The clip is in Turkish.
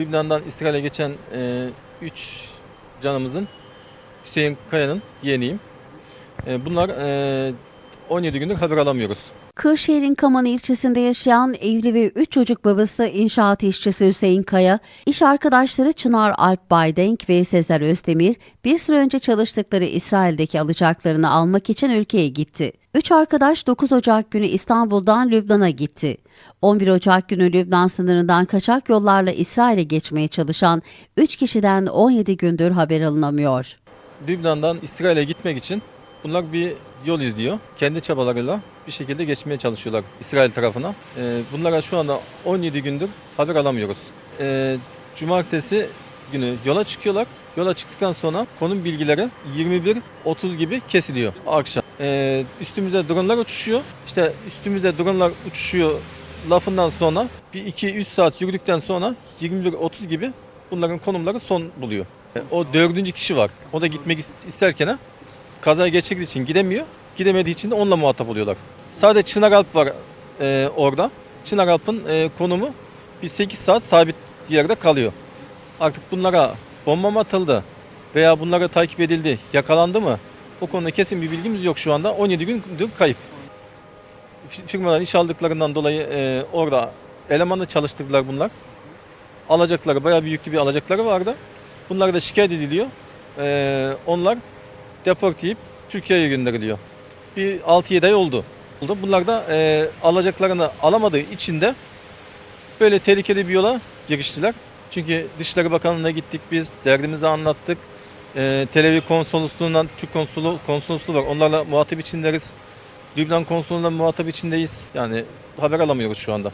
Lübnan'dan İsrail'e geçen 3 canımızın Hüseyin Kaya'nın yeğeniyim. E, bunlar e, 17 gündür haber alamıyoruz. Kırşehir'in Kaman ilçesinde yaşayan evli ve 3 çocuk babası inşaat işçisi Hüseyin Kaya, iş arkadaşları Çınar Alp Baydenk ve Sezer Özdemir bir süre önce çalıştıkları İsrail'deki alacaklarını almak için ülkeye gitti. Üç arkadaş 9 Ocak günü İstanbul'dan Lübnan'a gitti. 11 Ocak günü Lübnan sınırından kaçak yollarla İsrail'e geçmeye çalışan 3 kişiden 17 gündür haber alınamıyor. Lübnan'dan İsrail'e gitmek için bunlar bir yol izliyor. Kendi çabalarıyla bir şekilde geçmeye çalışıyorlar İsrail tarafına. E, bunlara şu anda 17 gündür haber alamıyoruz. E, Cumartesi günü yola çıkıyorlar. Yola çıktıktan sonra konum bilgileri 21.30 gibi kesiliyor akşam. E, üstümüzde dronlar uçuşuyor. İşte üstümüzde dronlar uçuşuyor lafından sonra bir 2-3 saat yürüdükten sonra 21.30 gibi bunların konumları son buluyor. E, O dördüncü kişi var. O da gitmek is- isterken kaza geçirdiği için gidemiyor. Gidemediği için de onunla muhatap oluyorlar. Sadece Çınar Alp var e, orada. Çınar Alp'ın e, konumu bir 8 saat sabit yerde kalıyor. Artık bunlara bomba mı atıldı veya bunlara takip edildi, yakalandı mı? O konuda kesin bir bilgimiz yok şu anda. 17 gündür kayıp. Fi- Firmadan iş aldıklarından dolayı e, orada elemanla çalıştırdılar bunlar. Alacakları, bayağı bir bir alacakları vardı. Bunlar da şikayet ediliyor. E, onlar deport yiyip Türkiye'ye gönderiliyor. Bir 6-7 ay oldu. Bunlar da e, alacaklarını alamadığı için de böyle tehlikeli bir yola giriştiler. Çünkü Dışişleri Bakanlığı'na gittik biz, derdimizi anlattık. E, Tel Aviv konsolosluğundan Türk konsolu, konsolosluğu var. Onlarla muhatap içindeyiz. Lübnan konsolundan muhatap içindeyiz. Yani haber alamıyoruz şu anda.